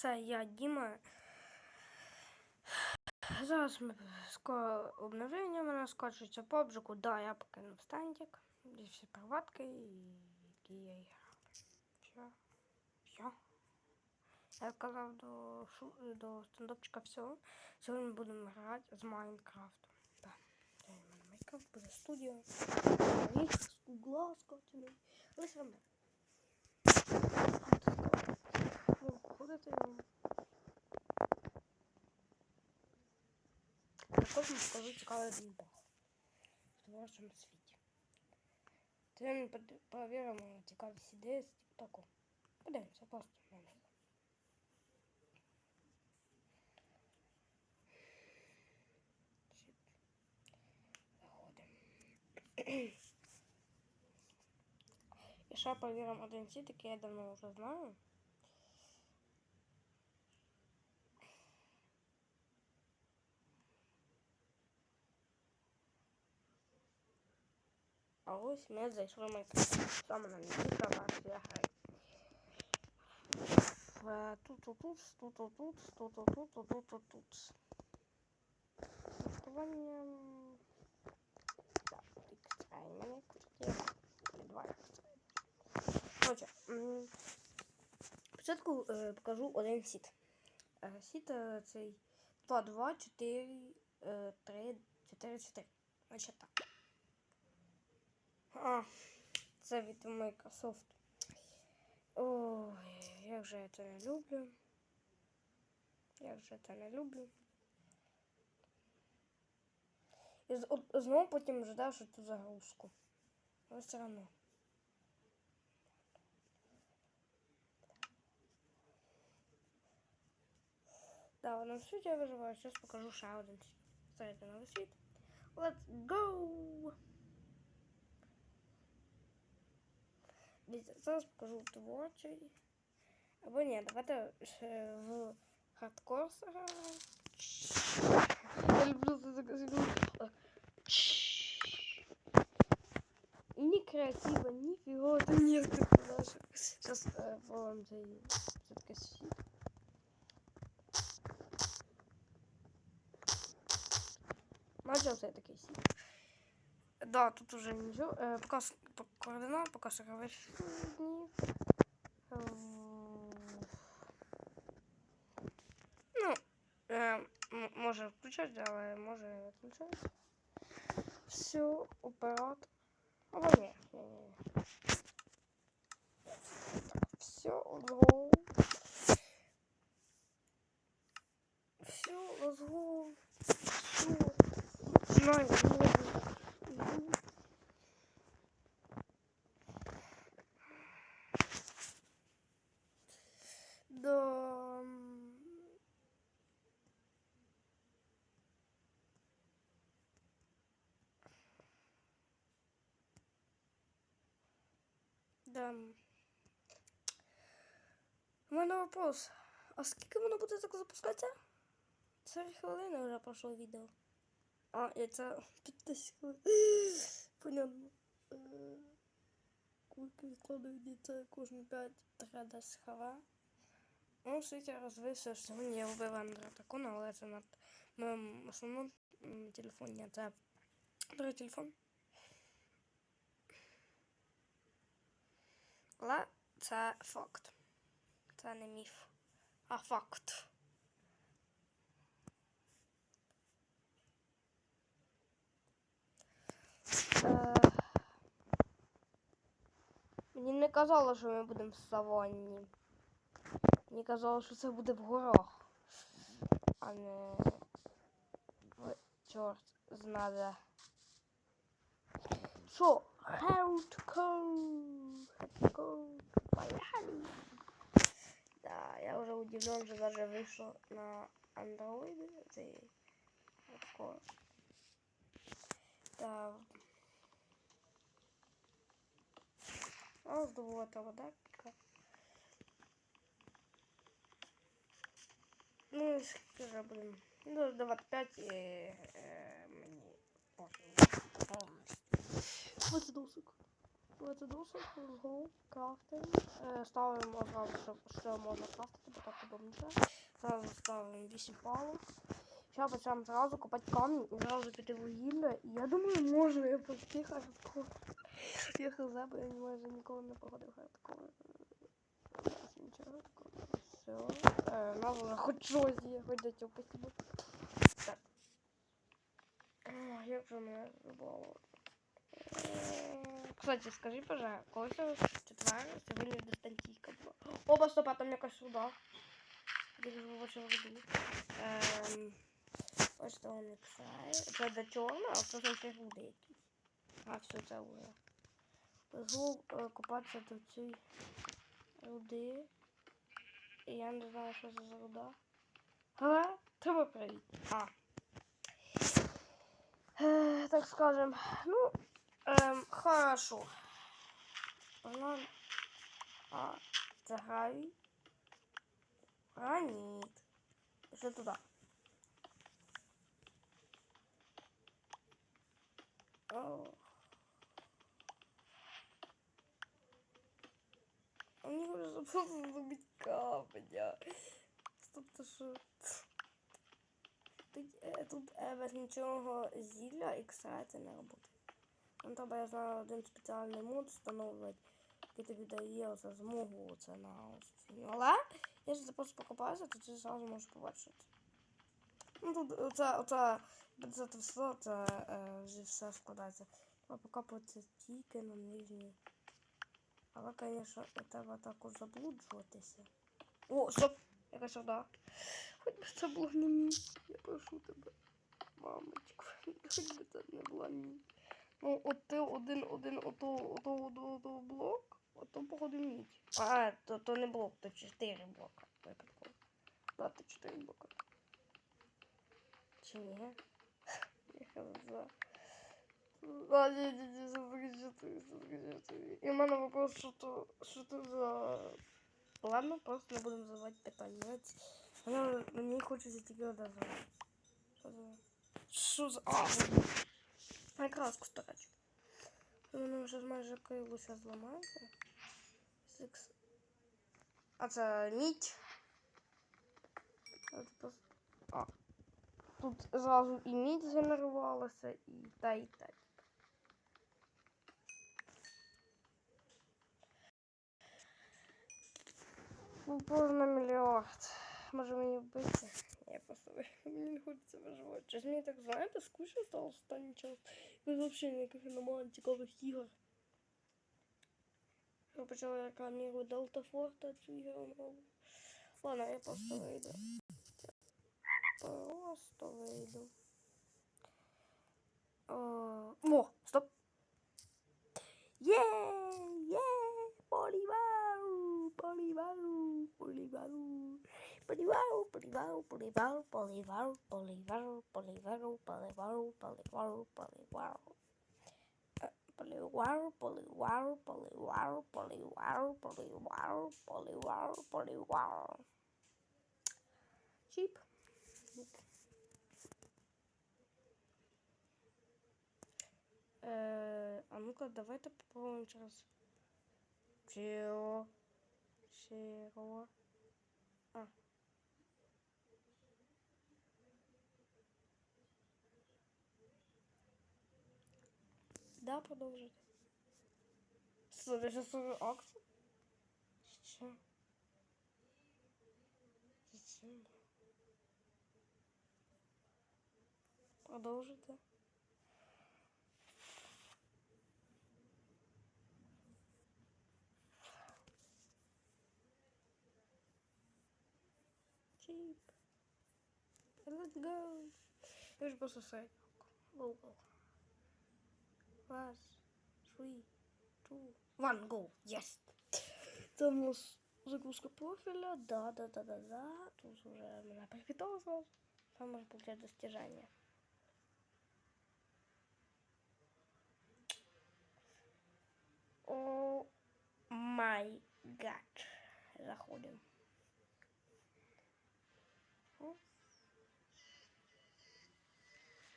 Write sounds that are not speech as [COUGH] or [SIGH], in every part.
це я, Діма. Зараз ми скоро обновлення мене скачується по обжику. Да, я покинув стендик. Зі всі приватки, і які я грав. Все. Все. Я сказав до, шу... до стендопчика все. Сьогодні будемо грати з Майнкрафтом. Да. Це в мене Майнкрафт буде студія. Рік з все одно. Вовку ходити. Також покажу цікавий дніпах в творчому світі. Тоді ми перевіримо цікавість ідеї з тіктоку. Подивимося просто на них. Заходимо. [CLEARS THROAT] І ще перевіримо один сіт, який я давно вже знаю. А ось ми зайшли в Майнкрафт. Саме на місця версія гри. Е, Тут, тут, тут, тут, тут, тут, тут, тут, тут, тут, тут, тут. Налаштування. Так, ікстрей мене, кстати. Два ікстрей. Короче, спочатку е, покажу один сіт. Е, Сіт е, цей 2, 2, 4, 3, 4, 4. Значить так. А, це від Microsoft. Ой, як же я це не люблю. Як же я це не люблю. І з- от знову потім ждав, що цю загрузку. Але все одно. Да, в одному світі я виживаю. Зараз покажу ще один світ. Ставайте новий світ. Let's go! Зараз покажу в творчий. Або нет, давайте э, в хардкор сыграем. Я люблю эту игру. Ни креатива, ни фигуры нет наших. Сейчас э, вам все-таки сидит. Начал все-таки. Да, тут уже ничего. Э, показ по координат, показ сороковых. Э, ну, э, може включать, але може отключать. Все, оператор. Або ні, ні, ні. Так, все, розгул. Все, розгул. Все. Знаю, Да. Да. У мене вопрос. А скільки воно буде так запускатися? 4 хвилини вже пройшло відео. А, і це 15 хвилин. [GASPS] Понятно. Е, Кульки відкладаю це кожні 5 10 хвилин. Ну, світі розвився, що сьогодні я вбив Андра Такуна, але це на моєму основному м, телефоні. Це другий телефон. Але це факт. Це не міф, а факт. Мені не казало, що ми будемо в саванні. Мені казало, що це буде в горах, а не в чорт знає. Що? How to go? How to go? Поехали! Да, я уже удивлен, что даже вышло на андроиды. Это легко. Да. А с этого, да? Ну, скажи, блин. Ну, 25 и, э, э, мне полностью. Вот досок. Вот досок, разгон, крафтим. Ставим сразу, что, что можно крафтити, пока подобника. Сразу ставим 8 палок. Сейчас почнемо сразу копать камни. і зразу піти вугілля. Я думаю, можно я потихаю. Я хз, бо я не майже ніколи не проходив хардкор. Нічого такого. Все. Е, нам вже хоч щось є, хоч до цього спасибо. Так. О, як же мене забрало. Кстати, скажи, пожалуйста, коли це четвер, сьогодні дистанційка була. Оба, стопа, там якась. Я ж бачила руду. Ем, ось то він іксає. Це до чорна, а потім руди якісь. А, все, це вже. Лежу е, купатися до цієї руди. І я не знаю, що це за руда. Але треба перевірити. А. Е, так скажем, ну, эм, хорошо. Банан. А, це гравій. Граніт. Пішли туди. О. Мені вже забув зробити капання. Стоп, то що? Тут, е, тут е, без нічого зілля і ксається не роботи. Нам треба, я знаю, один спеціальний мод встановлювати, який тобі дає оце змогу оце на цю. Але якщо ти просто покопаєшся, то ти зразу можеш побачити. Ну тут оце, оце, це все, це вже все складається. Треба покопати тільки на нижній. Звісно, треба також заблуджуватися. О, стоп! Якась вода. Хоч би це було не мій. Я прошу тебе. Мамочку, [LAUGHS] хоч би це не була мій. Ну, от ти один, один, ото, ото, ото, ото блок, ото походу мідь. А, то, то не блок, то чотири блока. Випадково. Да, то чотири блока. Чи ні? [LAUGHS] Я хаза. Да, не, не, не, запрещу запрещу ты. Вопрос, что то, что то за... Ладно, просто не будем звать так понимаете. Она мне хочет за тебя дозвать. Что за... Что. А, краску старачу. Ну, сейчас майже крыло сейчас зламається. Секс. А це мідь. А. Тут сразу і мідь генерувалася, і та, і та. Ну, повно мільярд. Може мені вбити? Я просто [LAUGHS] мені не хочеться виживати. Щось мені так, знаєте, скучно стало останній час. Без взагалі ніяких немає цікавих ігор. Я почала рекламірувати Delta Forte цю ігру нову. Ладно, я просто вийду. Bolivar, Bolivar, Bolivar, Bolivar, Bolivar, Bolivar, Bolivar, Bolivar, Bolivar, Bolivar, Bolivar, Bolivar, Bolivar, Bolivaro, Bolivaro. Sheep. Э, а ну-ка, давай-то попробуем сейчас. Чего? Чего? Да, продолжить. Слушай, сейчас уже акцию. Что? Зачем? Продолжить, да? Cheap. Let's go. Я же просто сайт. Go, Раз, three, two, one, go. Yes. Там у нас загрузка профиля. Да, да, да, да, да. Тут уже меня сразу. Там можно получать достижения. О май гад. Заходим.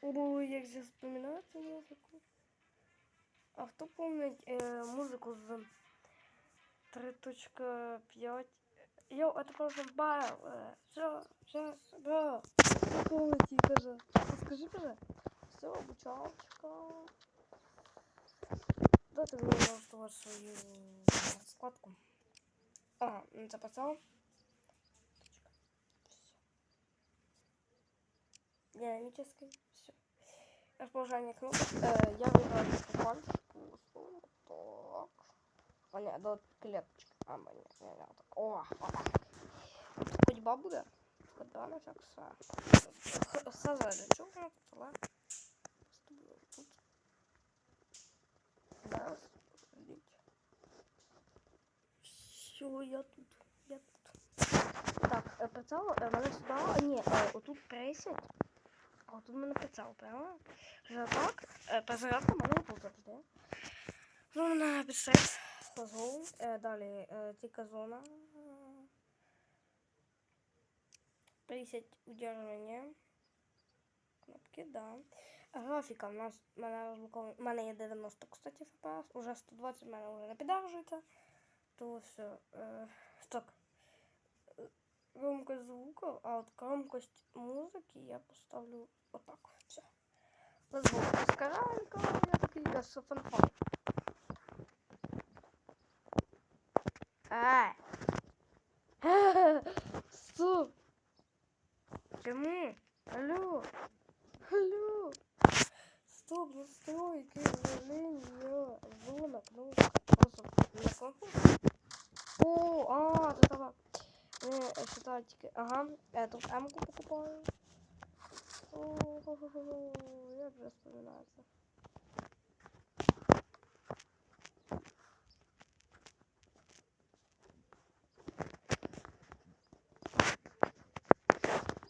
Ой, як же вспоминати музику. А хто помнить е, музику з 3.5? Йо, это просто бар. Все, сейчас, бро. Помните, каже. Скажи, каже. Все, обучалочка. Дайте мені налаштувати свою складку. Не записав. Динамический. Все. Расположение кнопок. Э, я выбрал микрофончику. Так. А, не, до клеточки. А, не, не, так. О, о. Тут ходьба буде? Хода на всяк все. Все зайде. Чого вона тут? Тут. Зараз. Ждіть. Все, я тут. Я тут. Так, е, прицел, мене сюди, а, ні, отут присядь. А отут в мене прицел, прямо. Вже так, е, перезарядка в мене отут завжди. Ну, на підсет. Лазгоу. Е, далі, е, тільки зона. Присядь удержання. Кнопки, да. Графіка в нас в мене розблокована. У мене є 90, кстати, FPS. Уже 120 в мене вже не піддержується. То все. Е, так. Е, Громкость звука, а от громкость музики я поставлю отак. Все. Звук скаранка, я такий гасофонфон. Ай! Стоп! Чому? Алло! Алло! Стоп, настройки, управление, зона, кнопка. Просто на кнопку. О, а, тут ага. Е, считайте, ага, я тут М-ку покупаю. О, я вже вспоминаю це.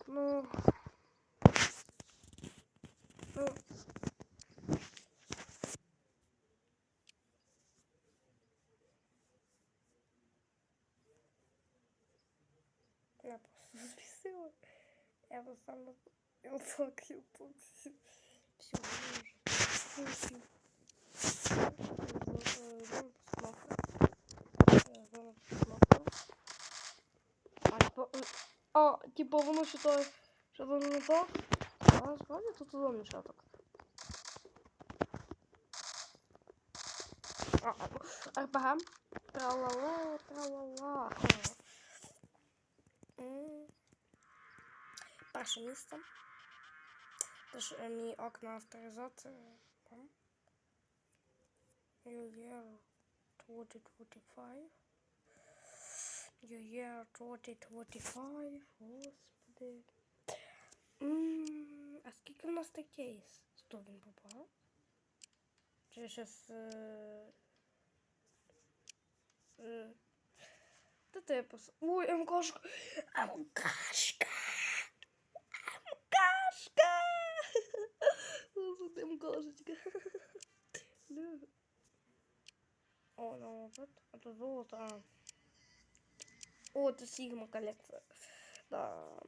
Ну. Ну. Я просто взбесила. Я бы сам я тут все уже. А, типа воно считає, що воно не так. А насправді тут зовні ще так. А, а, РПГ. Тра-ла-ла, тра-ла-ла. М. Перше місце. Тож е, мій окна авторизації. Там. New Year 2025. New Year 2025. Господи. М, А скільки в нас так кейс? Сто він попав? Чи щас... Е... Е... Та ти пос... Ой, МКшка! МКшка! МКшка! Господи, МКшечка. Бля. О, ну вот, это золото. а. О, это Сигма коллекция. Да.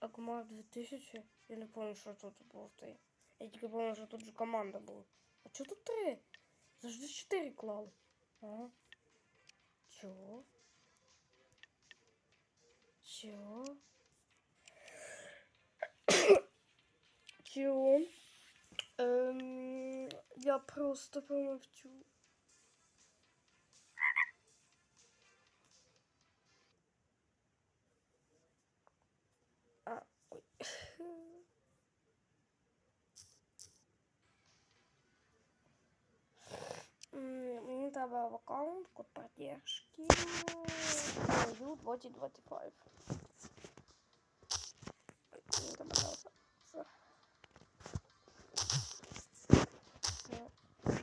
Акумар 2000. Я не помню, что тут было в той. Я тільки помню, що тут же команда була. А чого тут три? Завжди чотири клали. А? Чого? Чого? Чого? Ем, я просто промовчу. В аккаунт, код поддержки. U2025. Мені треба дати це. Це, мгм.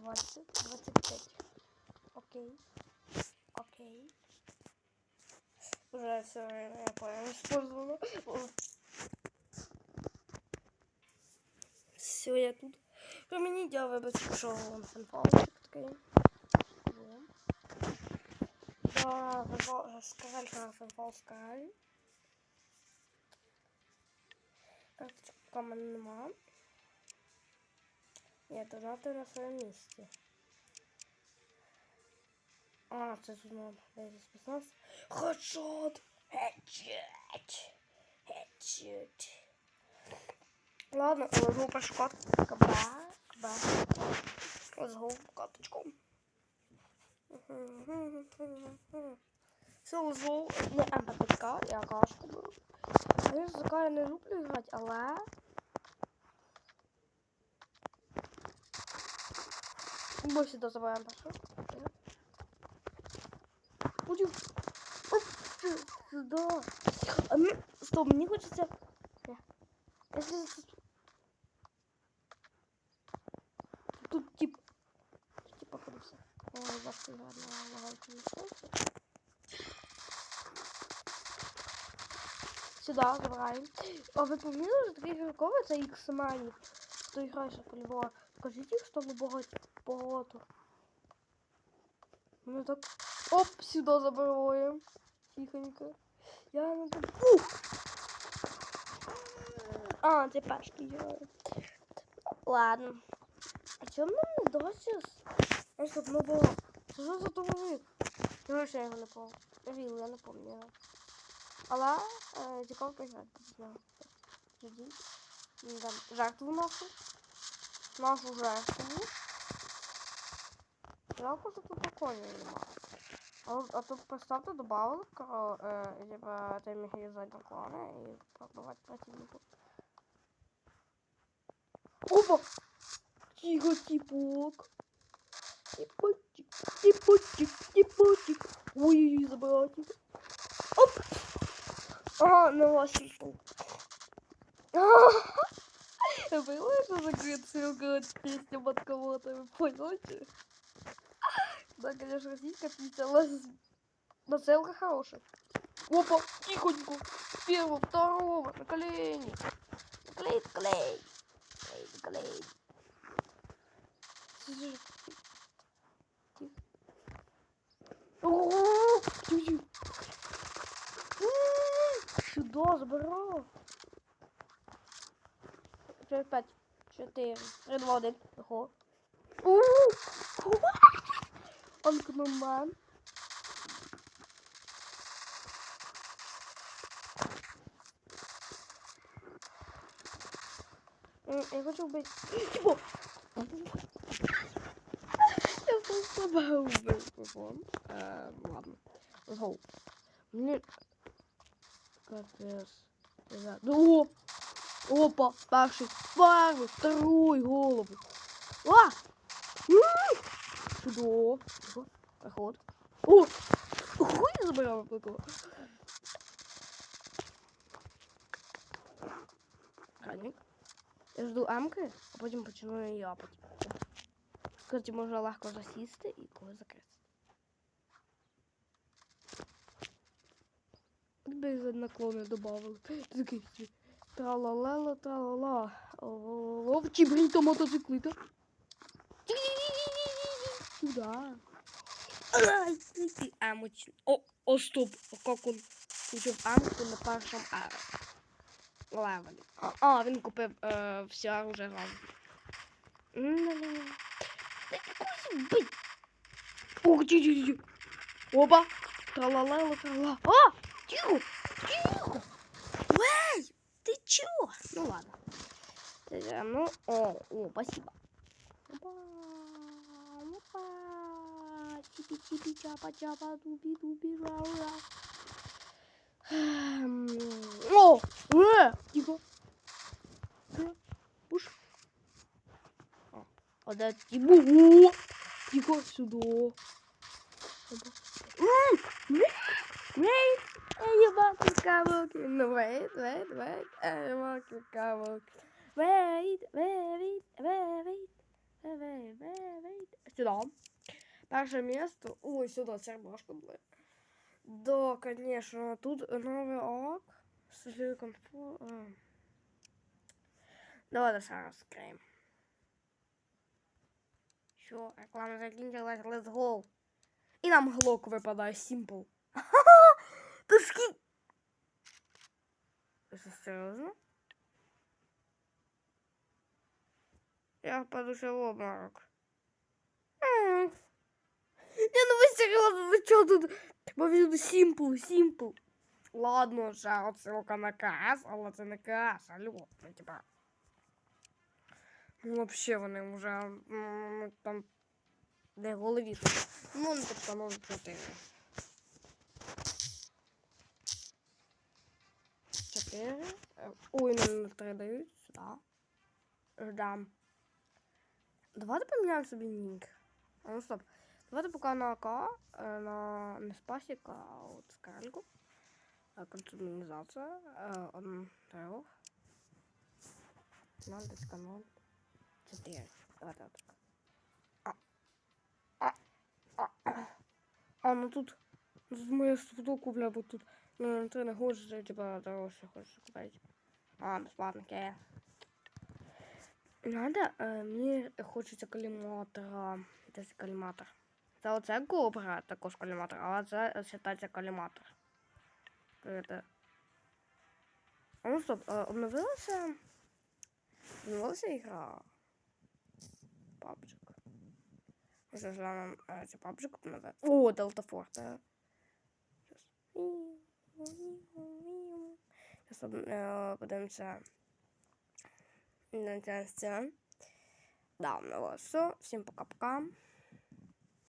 20, 25. Окей. Окей. Уже все, я понял, использовала. Все, я тут. Про мені я вибачу, що он фанфалчик такий. Во. Да, фанфал, скаралька фанфал скараль. Карточка в мене нема. Ні, то жовтий на своєму місці. А, це тут надо. Дайте спецназ. Хедшот! Хедшот! Хедшот! Ладно, ложу по шкот. Каба. Let's go, каточку. Все, go. Не МПТК, я кашку беру. Я ЗК я не люблю грати, але... Бо сюди забираємо першу. Будем. Сюда. А мне... Стоп, мне хочется... Если Сюда забираем. А вы помните, что таких игроков это X Money? Кто играешь по-любому? Скажите, что мы багато. багато. Ну так. Оп, сюда забираем. Тихонько. Я не буду. Ух! А, це пачки герої. Ладно. А чому нам не досі? Ось тут не було. Що ж за домовик? Ну, ще я його не помню. Вілу, я не пам'ятаю. Але е, з. Тоді. Жертву нашу. Нашу жертву. Жалко, що тут прикольно немає. А, а тут поставте добавили, е, типа, ти міг юзати дракона і пробивати противнику. Опа! Тихо, типок. Типочек, типочек, типочек. Ой-ой-ой, забратик. Оп! Ага, вас типу. [LAUGHS] Было, что закрыт ссылка от песни от кого-то, вы поняли? Да, конечно, российская песня, але нацелка хорошая. Опа, тихонько. Первого, второго, на колени. Клей, клей. Клей, клей. Тихо. Тихо. Сюда забрал. Через пять, четыре, три, два, один. Ого. Анкноман. Я хочу быть... Типа! Я просто загубил телефон. Ладно. Let's go. Мне... Капец. Да. Ну, опа, перший, перший, второй голову. А! Сюда. Тихо. Проход. О! Хуй забирав такого. Краник. Я жду амки, а потім почну її япати. Кстати, можна легко засісти і коли закрити. Без наклони добавили. Ти такий собі. Тра-ла-ла-ла, тра-ла-ла. Овчі бріто мотоциклита. Ты амочный. О, о, стоп. Как он купив амку на першому левелі. А, він купив все оружие. М-м-м. Та якось бить. Ох, ті ті ті Опа. Тра-ла-ла, тра-ла. А, тихо, тихо. Эй, ты чё? Ну ладно. Э, Ну, о, о, спасибо. Опа, опа. Чипи-чипи, чапа-чапа, дуби-дуби, ра-ра. Эм, О! Э! Тихо. Э, Уж. О, Ода тибу. Тихо, сюда. Опа. М, м, эй, эй, маки, кавоки. Ну, wait, wait, wait. Эй, маки, кавоки. Wait, wait, wait, wait, wait, wait, wait. Сюда. Перше місто. Ой, сюди сербашка була. Да, конечно. Тут новий ок. Сожалею, комфорт. Давай ще раз відкриємо. Що, реклама закінчилась, let's go. І нам глок випадає, simple. [LAUGHS] Ти що, серйозно? Я впаду в обморок. М. Ні, ну ви серйозно, ви чого тут? Повіду сімпл, сімпл. Ладно, ще отсилка на КС, але це не КС, алло. Ну, типа. Ну, вообще вони вже м, там де в голові. Ну, не тобто, ну, чотири. Чотири. Е, Ой, нам не три дають сюди. Ждам. Давайте поміняємо собі нік. А, ну стоп. Давайте поки на АК, е, на не спасік, а от скальку. Консумінізація. Е, Один трьох. Ноль, точка ноль. Чотири. Давайте отак. А. А. А. А. А, ну тут. ну Тут моя студоку, бля, бо тут. Ну, ти не хочеш, типа, того, що хочеш купити. А, безплатно, окей. Надо, е, мені хочеться коліматора. Десь коліматор. Це оце GoPro також коліматор, але це вважається коліматор. Это... А ну стоп, е, обновилася. Обновилася ігра. PUBG. Ми зараз глянемо, е, чи PUBG обновила. О, Delta Force. Зараз подивимося. На це. Да, ну все. Всем пока-пока.